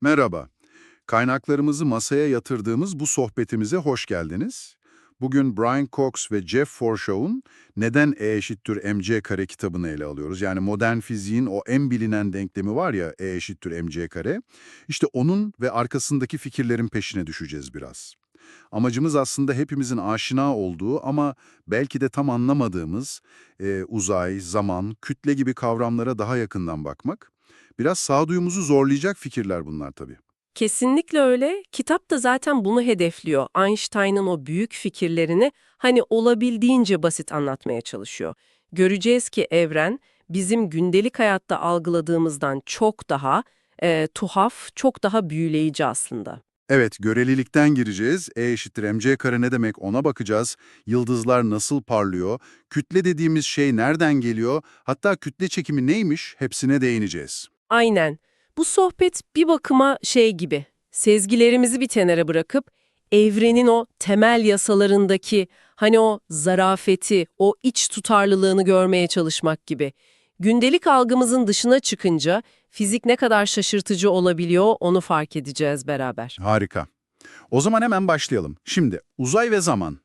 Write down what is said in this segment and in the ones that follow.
Merhaba. Kaynaklarımızı masaya yatırdığımız bu sohbetimize hoş geldiniz. Bugün Brian Cox ve Jeff Forshaw'un Neden E eşittir mc kare kitabını ele alıyoruz. Yani modern fiziğin o en bilinen denklemi var ya E eşittir mc kare. İşte onun ve arkasındaki fikirlerin peşine düşeceğiz biraz. Amacımız aslında hepimizin aşina olduğu ama belki de tam anlamadığımız e, uzay, zaman, kütle gibi kavramlara daha yakından bakmak. Biraz sağduyumuzu zorlayacak fikirler bunlar tabii. Kesinlikle öyle. Kitap da zaten bunu hedefliyor. Einstein'ın o büyük fikirlerini hani olabildiğince basit anlatmaya çalışıyor. Göreceğiz ki evren bizim gündelik hayatta algıladığımızdan çok daha e, tuhaf, çok daha büyüleyici aslında. Evet, görelilikten gireceğiz. E eşittir mc kare ne demek ona bakacağız. Yıldızlar nasıl parlıyor? Kütle dediğimiz şey nereden geliyor? Hatta kütle çekimi neymiş? Hepsine değineceğiz. Aynen. Bu sohbet bir bakıma şey gibi. Sezgilerimizi bir kenara bırakıp evrenin o temel yasalarındaki hani o zarafeti, o iç tutarlılığını görmeye çalışmak gibi. Gündelik algımızın dışına çıkınca fizik ne kadar şaşırtıcı olabiliyor onu fark edeceğiz beraber. Harika. O zaman hemen başlayalım. Şimdi uzay ve zaman.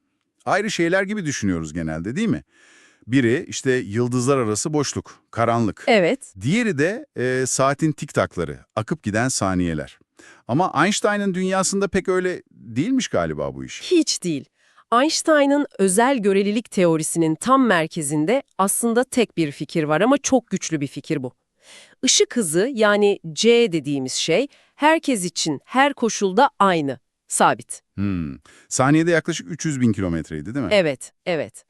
Ayrı şeyler gibi düşünüyoruz genelde değil mi? Biri işte yıldızlar arası boşluk, karanlık. Evet, Diğeri de e, saatin tiktakları, akıp giden saniyeler. Ama Einstein'ın dünyasında pek öyle değilmiş galiba bu iş. hiç değil. Einstein'ın özel görelilik teorisinin tam merkezinde aslında tek bir fikir var ama çok güçlü bir fikir bu. Işık hızı yani c dediğimiz şey herkes için her koşulda aynı, sabit. Hmm. Saniyede yaklaşık 300 bin kilometreydi değil mi? Evet, evet.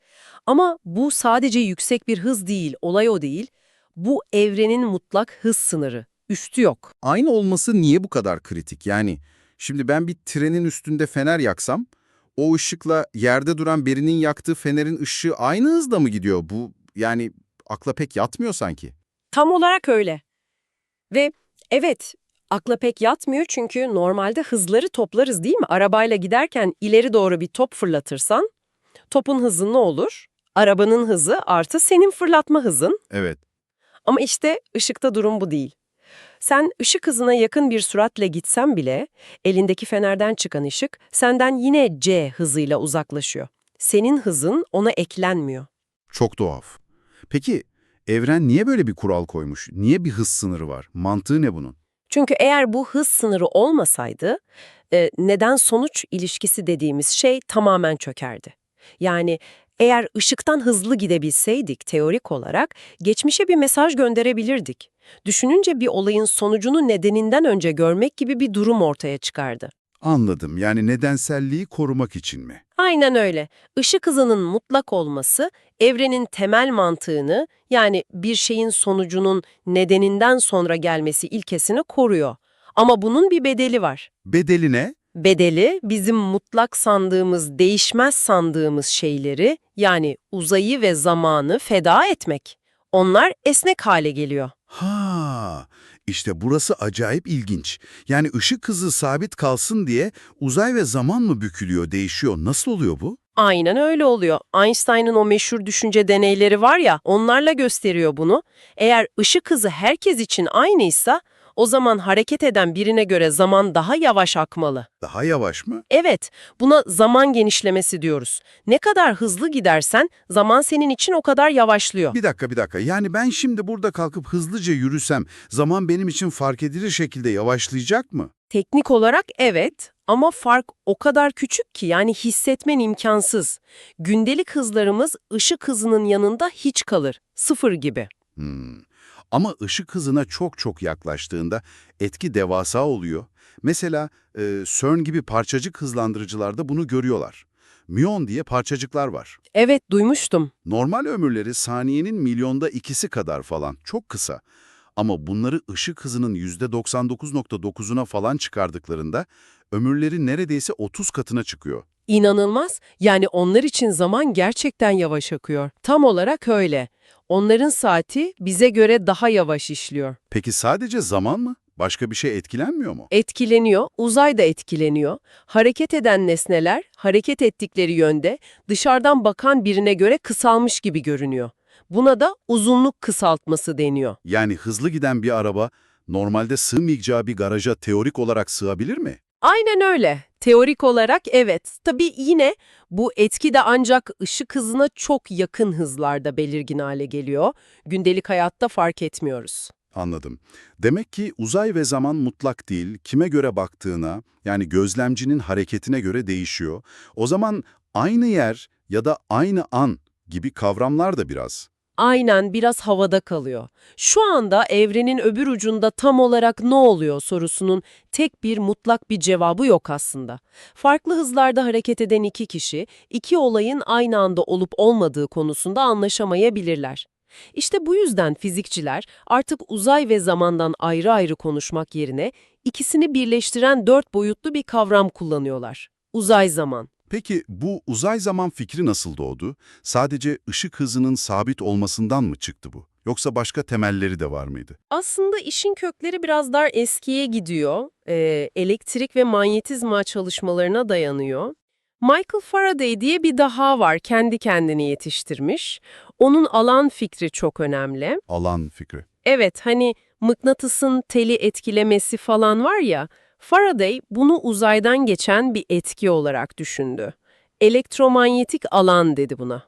Ama bu sadece yüksek bir hız değil, olay o değil. Bu evrenin mutlak hız sınırı, üstü yok. Aynı olması niye bu kadar kritik? Yani şimdi ben bir trenin üstünde fener yaksam, o ışıkla yerde duran birinin yaktığı fenerin ışığı aynı hızda mı gidiyor? Bu yani akla pek yatmıyor sanki. Tam olarak öyle. Ve evet, akla pek yatmıyor çünkü normalde hızları toplarız değil mi? Arabayla giderken ileri doğru bir top fırlatırsan, topun hızı ne olur? Arabanın hızı artı senin fırlatma hızın. Evet. Ama işte ışıkta durum bu değil. Sen ışık hızına yakın bir süratle gitsen bile elindeki fenerden çıkan ışık senden yine c hızıyla uzaklaşıyor. Senin hızın ona eklenmiyor. Çok tuhaf. Peki evren niye böyle bir kural koymuş? Niye bir hız sınırı var? Mantığı ne bunun? Çünkü eğer bu hız sınırı olmasaydı e, neden sonuç ilişkisi dediğimiz şey tamamen çökerdi. Yani eğer ışıktan hızlı gidebilseydik teorik olarak geçmişe bir mesaj gönderebilirdik. Düşününce bir olayın sonucunu nedeninden önce görmek gibi bir durum ortaya çıkardı. Anladım. Yani nedenselliği korumak için mi? Aynen öyle. Işık hızının mutlak olması evrenin temel mantığını yani bir şeyin sonucunun nedeninden sonra gelmesi ilkesini koruyor. Ama bunun bir bedeli var. Bedeli ne? Bedeli bizim mutlak sandığımız, değişmez sandığımız şeyleri yani uzayı ve zamanı feda etmek. Onlar esnek hale geliyor. Ha, işte burası acayip ilginç. Yani ışık hızı sabit kalsın diye uzay ve zaman mı bükülüyor, değişiyor? Nasıl oluyor bu? Aynen öyle oluyor. Einstein'ın o meşhur düşünce deneyleri var ya, onlarla gösteriyor bunu. Eğer ışık hızı herkes için aynıysa, o zaman hareket eden birine göre zaman daha yavaş akmalı. Daha yavaş mı? Evet, buna zaman genişlemesi diyoruz. Ne kadar hızlı gidersen, zaman senin için o kadar yavaşlıyor. Bir dakika, bir dakika. Yani ben şimdi burada kalkıp hızlıca yürüsem zaman benim için fark edilir şekilde yavaşlayacak mı? Teknik olarak evet ama fark o kadar küçük ki yani hissetmen imkansız. Gündelik hızlarımız ışık hızının yanında hiç kalır. Sıfır gibi. Hmm. Ama ışık hızına çok çok yaklaştığında etki devasa oluyor. Mesela e, CERN gibi parçacık hızlandırıcılarda bunu görüyorlar. Müon diye parçacıklar var. Evet duymuştum. Normal ömürleri saniyenin milyonda ikisi kadar falan. Çok kısa. Ama bunları ışık hızının %99.9'una falan çıkardıklarında ömürleri neredeyse 30 katına çıkıyor. İnanılmaz. Yani onlar için zaman gerçekten yavaş akıyor. Tam olarak öyle. Onların saati bize göre daha yavaş işliyor. Peki sadece zaman mı? Başka bir şey etkilenmiyor mu? Etkileniyor, uzay da etkileniyor. Hareket eden nesneler hareket ettikleri yönde dışarıdan bakan birine göre kısalmış gibi görünüyor. Buna da uzunluk kısaltması deniyor. Yani hızlı giden bir araba normalde sığmayacağı bir garaja teorik olarak sığabilir mi? Aynen öyle. Teorik olarak evet. Tabii yine bu etki de ancak ışık hızına çok yakın hızlarda belirgin hale geliyor. Gündelik hayatta fark etmiyoruz. Anladım. Demek ki uzay ve zaman mutlak değil, kime göre baktığına, yani gözlemcinin hareketine göre değişiyor. O zaman aynı yer ya da aynı an gibi kavramlar da biraz. Aynen biraz havada kalıyor. Şu anda evrenin öbür ucunda tam olarak ne oluyor sorusunun tek bir mutlak bir cevabı yok aslında. Farklı hızlarda hareket eden iki kişi, iki olayın aynı anda olup olmadığı konusunda anlaşamayabilirler. İşte bu yüzden fizikçiler artık uzay ve zamandan ayrı ayrı konuşmak yerine ikisini birleştiren dört boyutlu bir kavram kullanıyorlar. Uzay zaman. Peki bu uzay zaman fikri nasıl doğdu? Sadece ışık hızının sabit olmasından mı çıktı bu? Yoksa başka temelleri de var mıydı? Aslında işin kökleri biraz daha eskiye gidiyor. Ee, elektrik ve manyetizma çalışmalarına dayanıyor. Michael Faraday diye bir daha var, kendi kendini yetiştirmiş. Onun alan fikri çok önemli. Alan fikri. Evet, hani mıknatısın teli etkilemesi falan var ya, Faraday bunu uzaydan geçen bir etki olarak düşündü. Elektromanyetik alan dedi buna.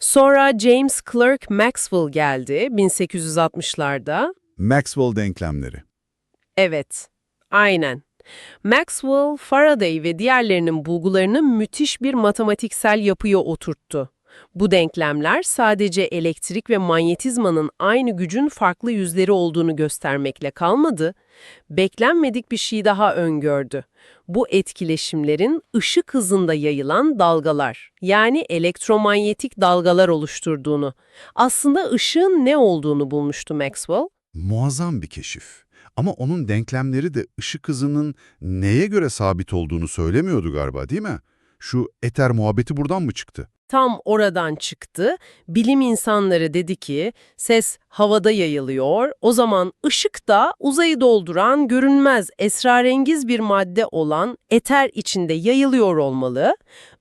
Sonra James Clerk Maxwell geldi 1860'larda. Maxwell denklemleri. Evet, aynen. Maxwell, Faraday ve diğerlerinin bulgularını müthiş bir matematiksel yapıya oturttu. Bu denklemler sadece elektrik ve manyetizmanın aynı gücün farklı yüzleri olduğunu göstermekle kalmadı, beklenmedik bir şey daha öngördü. Bu etkileşimlerin ışık hızında yayılan dalgalar, yani elektromanyetik dalgalar oluşturduğunu, aslında ışığın ne olduğunu bulmuştu Maxwell. Muazzam bir keşif. Ama onun denklemleri de ışık hızının neye göre sabit olduğunu söylemiyordu galiba değil mi? Şu eter muhabbeti buradan mı çıktı? Tam oradan çıktı. Bilim insanları dedi ki ses havada yayılıyor. O zaman ışık da uzayı dolduran görünmez esrarengiz bir madde olan eter içinde yayılıyor olmalı.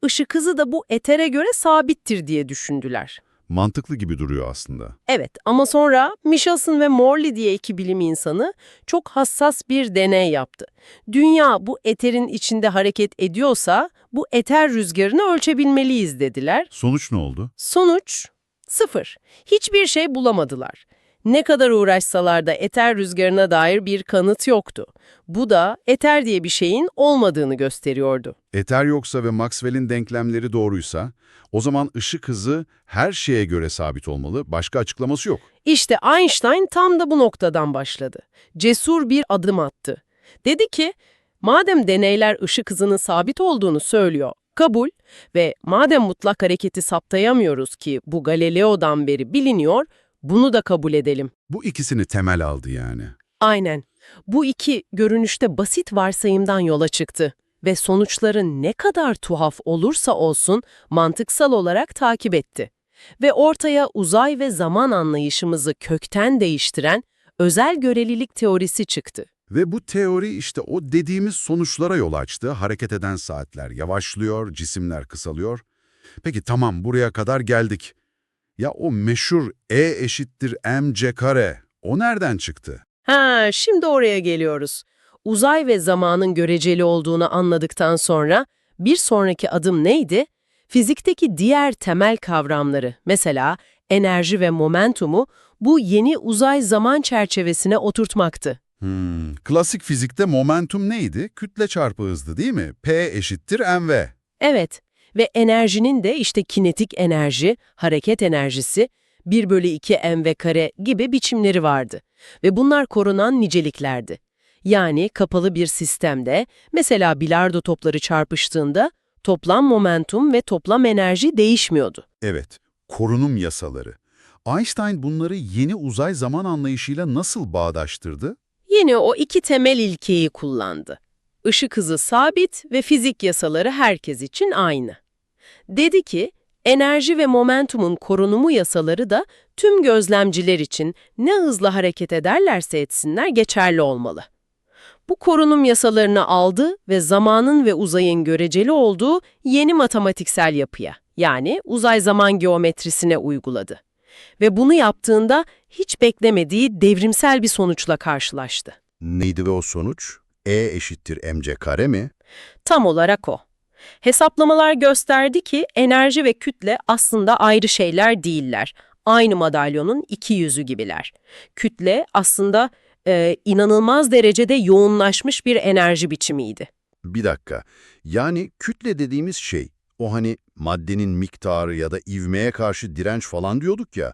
Işık hızı da bu etere göre sabittir diye düşündüler. Mantıklı gibi duruyor aslında. Evet ama sonra Michelson ve Morley diye iki bilim insanı çok hassas bir deney yaptı. Dünya bu eterin içinde hareket ediyorsa bu eter rüzgarını ölçebilmeliyiz dediler. Sonuç ne oldu? Sonuç sıfır. Hiçbir şey bulamadılar. Ne kadar uğraşsalar da eter rüzgarına dair bir kanıt yoktu. Bu da eter diye bir şeyin olmadığını gösteriyordu. Eter yoksa ve Maxwell'in denklemleri doğruysa, o zaman ışık hızı her şeye göre sabit olmalı, başka açıklaması yok. İşte Einstein tam da bu noktadan başladı. Cesur bir adım attı. Dedi ki, madem deneyler ışık hızının sabit olduğunu söylüyor, kabul ve madem mutlak hareketi saptayamıyoruz ki bu Galileo'dan beri biliniyor, bunu da kabul edelim. Bu ikisini temel aldı yani. Aynen. Bu iki görünüşte basit varsayımdan yola çıktı ve sonuçları ne kadar tuhaf olursa olsun mantıksal olarak takip etti. Ve ortaya uzay ve zaman anlayışımızı kökten değiştiren özel görelilik teorisi çıktı. Ve bu teori işte o dediğimiz sonuçlara yol açtı. Hareket eden saatler yavaşlıyor, cisimler kısalıyor. Peki tamam buraya kadar geldik. Ya o meşhur E eşittir mc kare, o nereden çıktı? Ha, şimdi oraya geliyoruz. Uzay ve zamanın göreceli olduğunu anladıktan sonra bir sonraki adım neydi? Fizikteki diğer temel kavramları, mesela enerji ve momentumu bu yeni uzay zaman çerçevesine oturtmaktı. Hmm, klasik fizikte momentum neydi? Kütle çarpı hızdı değil mi? P eşittir mv. Evet ve enerjinin de işte kinetik enerji, hareket enerjisi, 1 bölü 2 mv kare gibi biçimleri vardı. Ve bunlar korunan niceliklerdi. Yani kapalı bir sistemde, mesela bilardo topları çarpıştığında toplam momentum ve toplam enerji değişmiyordu. Evet, korunum yasaları. Einstein bunları yeni uzay zaman anlayışıyla nasıl bağdaştırdı? Yine o iki temel ilkeyi kullandı. Işık hızı sabit ve fizik yasaları herkes için aynı. Dedi ki, enerji ve momentumun korunumu yasaları da tüm gözlemciler için ne hızla hareket ederlerse etsinler geçerli olmalı. Bu korunum yasalarını aldı ve zamanın ve uzayın göreceli olduğu yeni matematiksel yapıya, yani uzay zaman geometrisine uyguladı. Ve bunu yaptığında hiç beklemediği devrimsel bir sonuçla karşılaştı. Neydi ve o sonuç? E eşittir mc kare mi? Tam olarak o. Hesaplamalar gösterdi ki enerji ve kütle aslında ayrı şeyler değiller. Aynı madalyonun iki yüzü gibiler. Kütle aslında e, inanılmaz derecede yoğunlaşmış bir enerji biçimiydi. Bir dakika. Yani kütle dediğimiz şey, o hani maddenin miktarı ya da ivmeye karşı direnç falan diyorduk ya,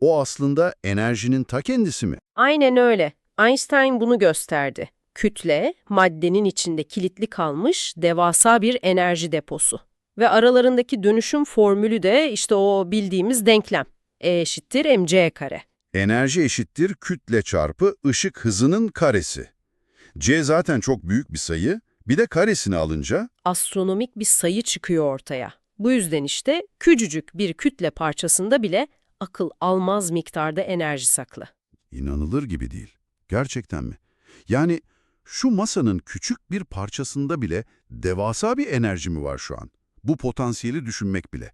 o aslında enerjinin ta kendisi mi? Aynen öyle. Einstein bunu gösterdi. Kütle, maddenin içinde kilitli kalmış devasa bir enerji deposu. Ve aralarındaki dönüşüm formülü de işte o bildiğimiz denklem. E eşittir mc kare. Enerji eşittir kütle çarpı ışık hızının karesi. C zaten çok büyük bir sayı, bir de karesini alınca Astronomik bir sayı çıkıyor ortaya. Bu yüzden işte küçücük bir kütle parçasında bile akıl almaz miktarda enerji saklı. inanılır gibi değil. Gerçekten mi? Yani şu masanın küçük bir parçasında bile devasa bir enerji mi var şu an? Bu potansiyeli düşünmek bile.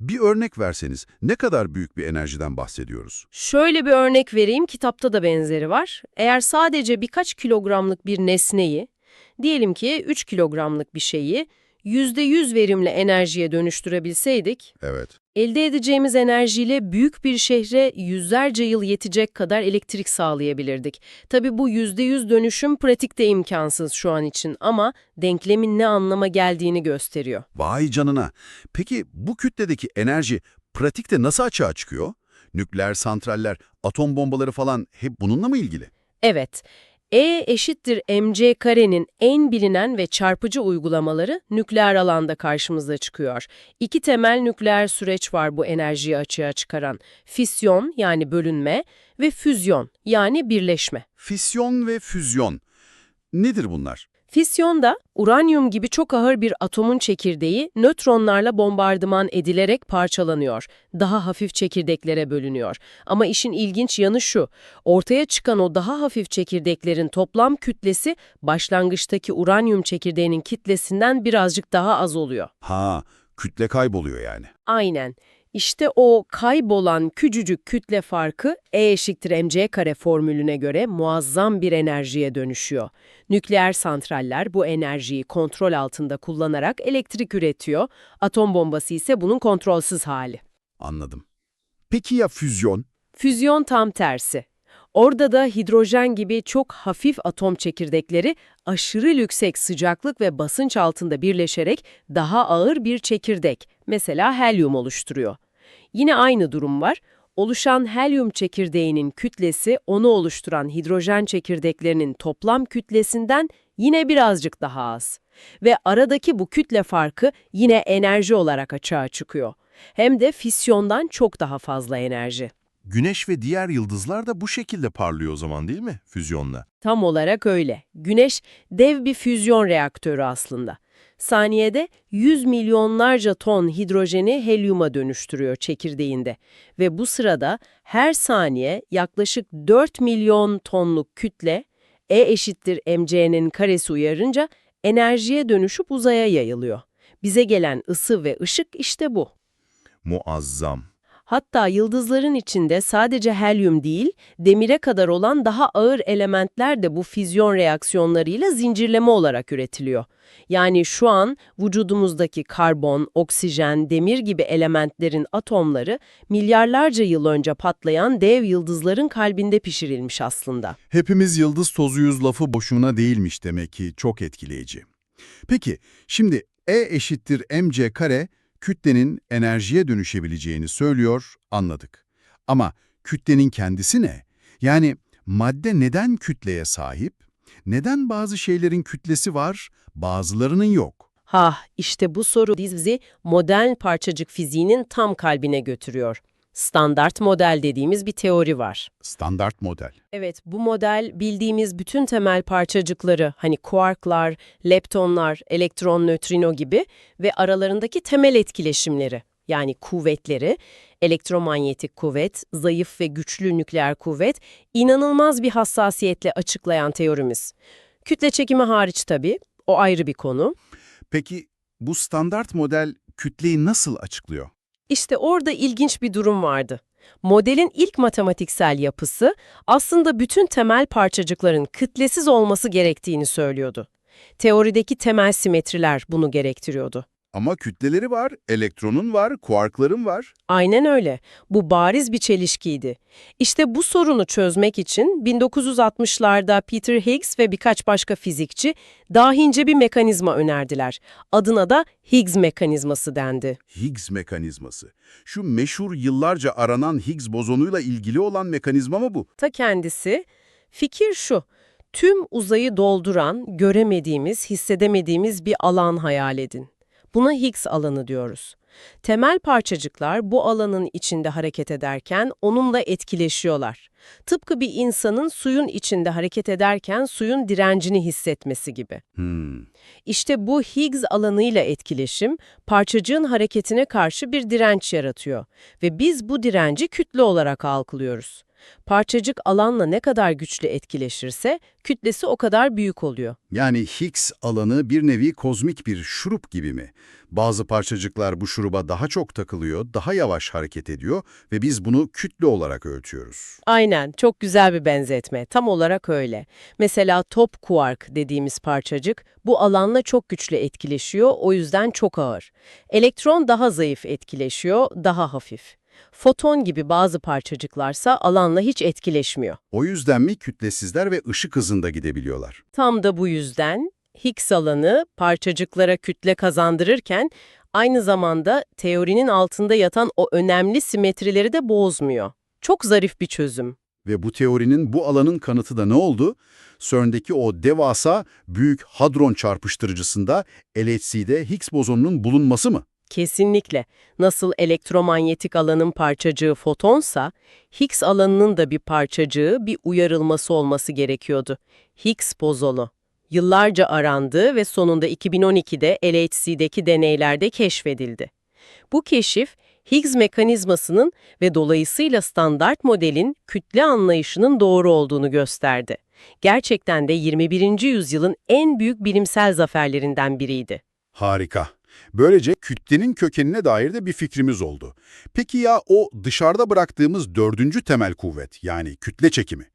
Bir örnek verseniz ne kadar büyük bir enerjiden bahsediyoruz? Şöyle bir örnek vereyim, kitapta da benzeri var. Eğer sadece birkaç kilogramlık bir nesneyi, diyelim ki 3 kilogramlık bir şeyi %100 verimli enerjiye dönüştürebilseydik, Evet. elde edeceğimiz enerjiyle büyük bir şehre yüzlerce yıl yetecek kadar elektrik sağlayabilirdik. Tabii bu %100 dönüşüm pratikte imkansız şu an için ama denklemin ne anlama geldiğini gösteriyor. Vay canına. Peki bu kütledeki enerji pratikte nasıl açığa çıkıyor? Nükleer santraller, atom bombaları falan hep bununla mı ilgili? Evet, E eşittir mc karenin en bilinen ve çarpıcı uygulamaları nükleer alanda karşımıza çıkıyor. İki temel nükleer süreç var bu enerjiyi açığa çıkaran. Fisyon yani bölünme ve füzyon yani birleşme. Fisyon ve füzyon. Nedir bunlar? Fisyonda uranyum gibi çok ağır bir atomun çekirdeği nötronlarla bombardıman edilerek parçalanıyor. Daha hafif çekirdeklere bölünüyor. Ama işin ilginç yanı şu, ortaya çıkan o daha hafif çekirdeklerin toplam kütlesi başlangıçtaki uranyum çekirdeğinin kitlesinden birazcık daha az oluyor. Ha, kütle kayboluyor yani. Aynen. İşte o kaybolan küçücük kütle farkı E eşittir mc kare formülüne göre muazzam bir enerjiye dönüşüyor. Nükleer santraller bu enerjiyi kontrol altında kullanarak elektrik üretiyor, atom bombası ise bunun kontrolsüz hali. Anladım. Peki ya füzyon? Füzyon tam tersi. Orada da hidrojen gibi çok hafif atom çekirdekleri aşırı yüksek sıcaklık ve basınç altında birleşerek daha ağır bir çekirdek, mesela helyum oluşturuyor. Yine aynı durum var. Oluşan helyum çekirdeğinin kütlesi onu oluşturan hidrojen çekirdeklerinin toplam kütlesinden yine birazcık daha az. Ve aradaki bu kütle farkı yine enerji olarak açığa çıkıyor. Hem de fisyondan çok daha fazla enerji. Güneş ve diğer yıldızlar da bu şekilde parlıyor o zaman değil mi füzyonla? Tam olarak öyle. Güneş dev bir füzyon reaktörü aslında. Saniyede 100 milyonlarca ton hidrojeni helyuma dönüştürüyor çekirdeğinde. Ve bu sırada her saniye yaklaşık 4 milyon tonluk kütle E eşittir mc'nin karesi uyarınca enerjiye dönüşüp uzaya yayılıyor. Bize gelen ısı ve ışık işte bu. Muazzam. Hatta yıldızların içinde sadece helyum değil, demire kadar olan daha ağır elementler de bu füzyon reaksiyonlarıyla zincirleme olarak üretiliyor. Yani şu an vücudumuzdaki karbon, oksijen, demir gibi elementlerin atomları milyarlarca yıl önce patlayan dev yıldızların kalbinde pişirilmiş aslında. Hepimiz yıldız tozuyuz lafı boşuna değilmiş demek ki çok etkileyici. Peki şimdi E eşittir mc kare kütlenin enerjiye dönüşebileceğini söylüyor, anladık. Ama kütlenin kendisi ne? Yani madde neden kütleye sahip? Neden bazı şeylerin kütlesi var, bazılarının yok? Ha, işte bu soru bizi modern parçacık fiziğinin tam kalbine götürüyor. Standart model dediğimiz bir teori var. Standart model. Evet, bu model bildiğimiz bütün temel parçacıkları, hani kuarklar, leptonlar, elektron, nötrino gibi ve aralarındaki temel etkileşimleri, yani kuvvetleri, elektromanyetik kuvvet, zayıf ve güçlü nükleer kuvvet, inanılmaz bir hassasiyetle açıklayan teorimiz. Kütle çekimi hariç tabii, o ayrı bir konu. Peki bu standart model kütleyi nasıl açıklıyor? İşte orada ilginç bir durum vardı. Modelin ilk matematiksel yapısı aslında bütün temel parçacıkların kütlesiz olması gerektiğini söylüyordu. Teorideki temel simetriler bunu gerektiriyordu. Ama kütleleri var, elektronun var, kuarkların var. Aynen öyle. Bu bariz bir çelişkiydi. İşte bu sorunu çözmek için 1960'larda Peter Higgs ve birkaç başka fizikçi dahince bir mekanizma önerdiler. Adına da Higgs mekanizması dendi. Higgs mekanizması. Şu meşhur yıllarca aranan Higgs bozonuyla ilgili olan mekanizma mı bu? Ta kendisi, fikir şu, tüm uzayı dolduran, göremediğimiz, hissedemediğimiz bir alan hayal edin. Buna Higgs alanı diyoruz. Temel parçacıklar bu alanın içinde hareket ederken onunla etkileşiyorlar. Tıpkı bir insanın suyun içinde hareket ederken suyun direncini hissetmesi gibi. Hmm. İşte bu Higgs alanıyla etkileşim, parçacığın hareketine karşı bir direnç yaratıyor ve biz bu direnci kütle olarak algılıyoruz. Parçacık alanla ne kadar güçlü etkileşirse kütlesi o kadar büyük oluyor. Yani Higgs alanı bir nevi kozmik bir şurup gibi mi? Bazı parçacıklar bu şuruba daha çok takılıyor, daha yavaş hareket ediyor ve biz bunu kütle olarak ölçüyoruz. Aynen, çok güzel bir benzetme. Tam olarak öyle. Mesela top kuark dediğimiz parçacık bu alanla çok güçlü etkileşiyor, o yüzden çok ağır. Elektron daha zayıf etkileşiyor, daha hafif. Foton gibi bazı parçacıklarsa alanla hiç etkileşmiyor. O yüzden mi kütlesizler ve ışık hızında gidebiliyorlar? Tam da bu yüzden Higgs alanı parçacıklara kütle kazandırırken aynı zamanda teorinin altında yatan o önemli simetrileri de bozmuyor. Çok zarif bir çözüm. Ve bu teorinin bu alanın kanıtı da ne oldu? CERN'deki o devasa büyük hadron çarpıştırıcısında LHC'de Higgs bozonunun bulunması mı? Kesinlikle. Nasıl elektromanyetik alanın parçacığı fotonsa, Higgs alanının da bir parçacığı, bir uyarılması olması gerekiyordu. Higgs bozonu. Yıllarca arandı ve sonunda 2012'de LHC'deki deneylerde keşfedildi. Bu keşif, Higgs mekanizmasının ve dolayısıyla standart modelin kütle anlayışının doğru olduğunu gösterdi. Gerçekten de 21. yüzyılın en büyük bilimsel zaferlerinden biriydi. Harika. Böylece kütlenin kökenine dair de bir fikrimiz oldu. Peki ya o dışarıda bıraktığımız dördüncü temel kuvvet yani kütle çekimi?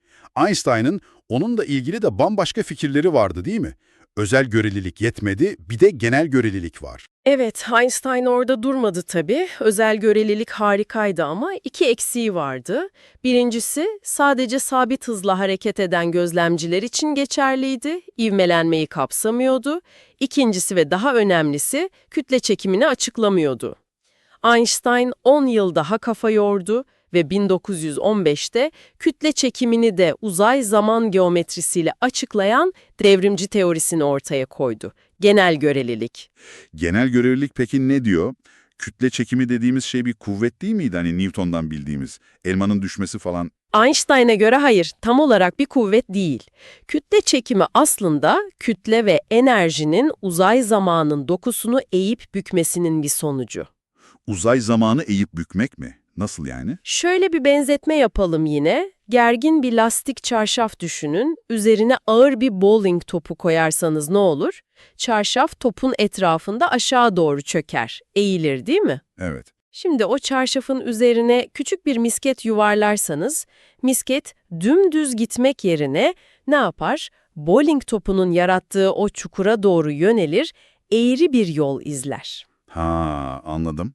Einstein'ın onunla ilgili de bambaşka fikirleri vardı değil mi? Özel görelilik yetmedi, bir de genel görelilik var. Evet, Einstein orada durmadı tabii. Özel görelilik harikaydı ama iki eksiği vardı. Birincisi, sadece sabit hızla hareket eden gözlemciler için geçerliydi, ivmelenmeyi kapsamıyordu. İkincisi ve daha önemlisi, kütle çekimini açıklamıyordu. Einstein 10 yıl daha kafa yordu ve 1915'te kütle çekimini de uzay zaman geometrisiyle açıklayan devrimci teorisini ortaya koydu. Genel görelilik. Genel görelilik peki ne diyor? Kütle çekimi dediğimiz şey bir kuvvet değil miydi hani Newton'dan bildiğimiz? Elmanın düşmesi falan. Einstein'a göre hayır, tam olarak bir kuvvet değil. Kütle çekimi aslında kütle ve enerjinin uzay zamanın dokusunu eğip bükmesinin bir sonucu. Uzay zamanı eğip bükmek mi? Nasıl yani? Şöyle bir benzetme yapalım yine. Gergin bir lastik çarşaf düşünün. Üzerine ağır bir bowling topu koyarsanız ne olur? Çarşaf topun etrafında aşağı doğru çöker, eğilir değil mi? Evet. Şimdi o çarşafın üzerine küçük bir misket yuvarlarsanız, misket dümdüz gitmek yerine ne yapar? Bowling topunun yarattığı o çukura doğru yönelir, eğri bir yol izler. Ha anladım.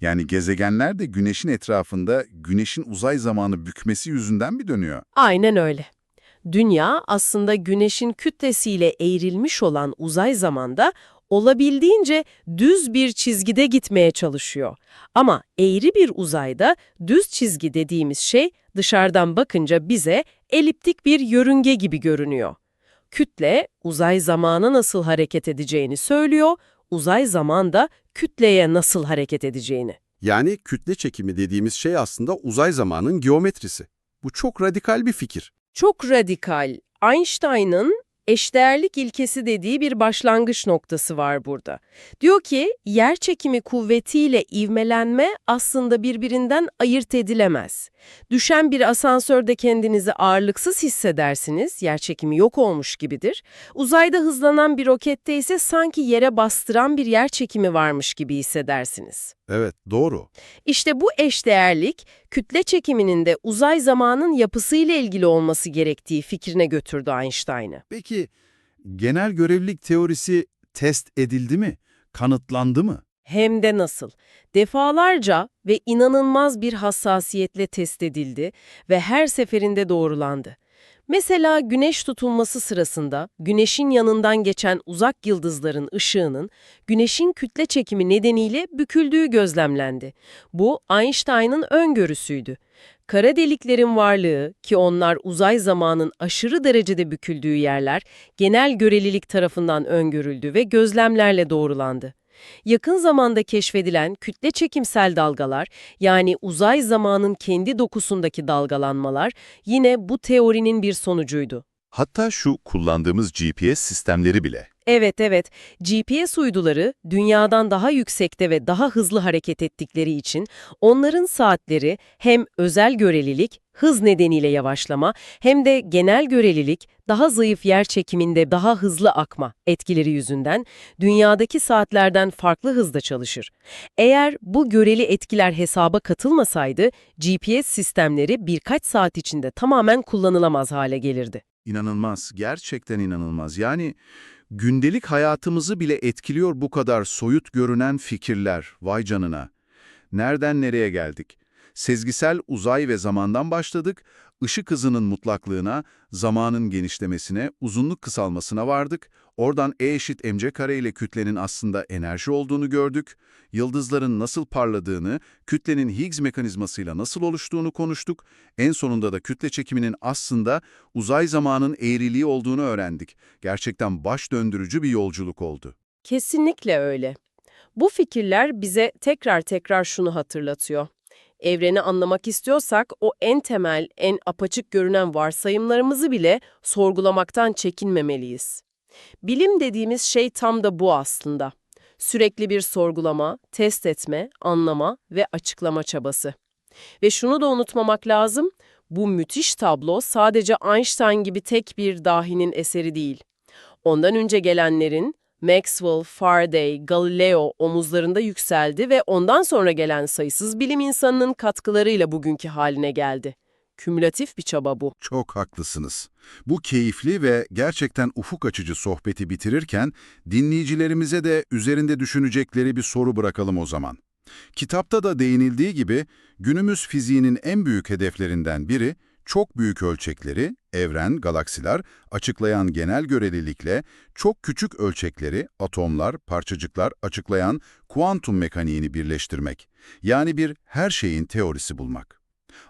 Yani gezegenler de güneşin etrafında güneşin uzay zamanı bükmesi yüzünden mi dönüyor? Aynen öyle. Dünya aslında güneşin kütlesiyle eğrilmiş olan uzay zamanda olabildiğince düz bir çizgide gitmeye çalışıyor. Ama eğri bir uzayda düz çizgi dediğimiz şey dışarıdan bakınca bize eliptik bir yörünge gibi görünüyor. Kütle uzay zamana nasıl hareket edeceğini söylüyor, uzay zaman da kütleye nasıl hareket edeceğini. Yani kütle çekimi dediğimiz şey aslında uzay zamanın geometrisi. Bu çok radikal bir fikir. Çok radikal. Einstein'ın eşdeğerlik ilkesi dediği bir başlangıç noktası var burada. Diyor ki yer çekimi kuvvetiyle ivmelenme aslında birbirinden ayırt edilemez. Düşen bir asansörde kendinizi ağırlıksız hissedersiniz, yer çekimi yok olmuş gibidir. Uzayda hızlanan bir rokette ise sanki yere bastıran bir yer çekimi varmış gibi hissedersiniz. Evet, doğru. İşte bu eşdeğerlik kütle çekiminin de uzay zamanın yapısıyla ilgili olması gerektiği fikrine götürdü Einstein'ı. Peki genel görelilik teorisi test edildi mi? Kanıtlandı mı? Hem de nasıl? Defalarca ve inanılmaz bir hassasiyetle test edildi ve her seferinde doğrulandı. Mesela güneş tutulması sırasında güneşin yanından geçen uzak yıldızların ışığının güneşin kütle çekimi nedeniyle büküldüğü gözlemlendi. Bu Einstein'ın öngörüsüydü. Kara deliklerin varlığı ki onlar uzay zamanın aşırı derecede büküldüğü yerler genel görelilik tarafından öngörüldü ve gözlemlerle doğrulandı. Yakın zamanda keşfedilen kütle çekimsel dalgalar, yani uzay zamanın kendi dokusundaki dalgalanmalar, yine bu teorinin bir sonucuydu. Hatta şu kullandığımız GPS sistemleri bile. Evet evet, GPS uyduları dünyadan daha yüksekte ve daha hızlı hareket ettikleri için onların saatleri hem özel görelilik, hız nedeniyle yavaşlama hem de genel görelilik, daha zayıf yer çekiminde daha hızlı akma etkileri yüzünden dünyadaki saatlerden farklı hızda çalışır. Eğer bu göreli etkiler hesaba katılmasaydı GPS sistemleri birkaç saat içinde tamamen kullanılamaz hale gelirdi. İnanılmaz, gerçekten inanılmaz. Yani gündelik hayatımızı bile etkiliyor bu kadar soyut görünen fikirler, vay canına. Nereden nereye geldik? Sezgisel uzay ve zamandan başladık, ışık hızının mutlaklığına, zamanın genişlemesine, uzunluk kısalmasına vardık. Oradan E eşit mc kare ile kütlenin aslında enerji olduğunu gördük. Yıldızların nasıl parladığını, kütlenin Higgs mekanizmasıyla nasıl oluştuğunu konuştuk. En sonunda da kütle çekiminin aslında uzay zamanın eğriliği olduğunu öğrendik. Gerçekten baş döndürücü bir yolculuk oldu. Kesinlikle öyle. Bu fikirler bize tekrar tekrar şunu hatırlatıyor. Evreni anlamak istiyorsak o en temel, en apaçık görünen varsayımlarımızı bile sorgulamaktan çekinmemeliyiz. Bilim dediğimiz şey tam da bu aslında. Sürekli bir sorgulama, test etme, anlama ve açıklama çabası. Ve şunu da unutmamak lazım, bu müthiş tablo sadece Einstein gibi tek bir dahinin eseri değil. Ondan önce gelenlerin, Maxwell, Faraday, Galileo omuzlarında yükseldi ve ondan sonra gelen sayısız bilim insanının katkılarıyla bugünkü haline geldi. Kümülatif bir çaba bu. Çok haklısınız. Bu keyifli ve gerçekten ufuk açıcı sohbeti bitirirken dinleyicilerimize de üzerinde düşünecekleri bir soru bırakalım o zaman. Kitapta da değinildiği gibi günümüz fiziğinin en büyük hedeflerinden biri çok büyük ölçekleri, evren, galaksiler açıklayan genel görelilikle çok küçük ölçekleri, atomlar, parçacıklar açıklayan kuantum mekaniğini birleştirmek. Yani bir her şeyin teorisi bulmak.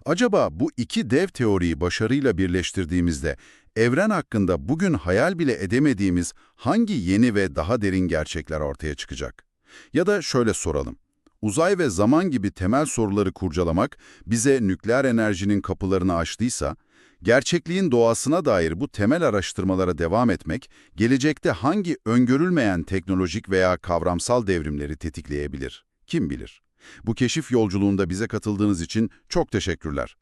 Acaba bu iki dev teoriyi başarıyla birleştirdiğimizde evren hakkında bugün hayal bile edemediğimiz hangi yeni ve daha derin gerçekler ortaya çıkacak? Ya da şöyle soralım. Uzay ve zaman gibi temel soruları kurcalamak bize nükleer enerjinin kapılarını açtıysa, gerçekliğin doğasına dair bu temel araştırmalara devam etmek, gelecekte hangi öngörülmeyen teknolojik veya kavramsal devrimleri tetikleyebilir? Kim bilir? Bu keşif yolculuğunda bize katıldığınız için çok teşekkürler.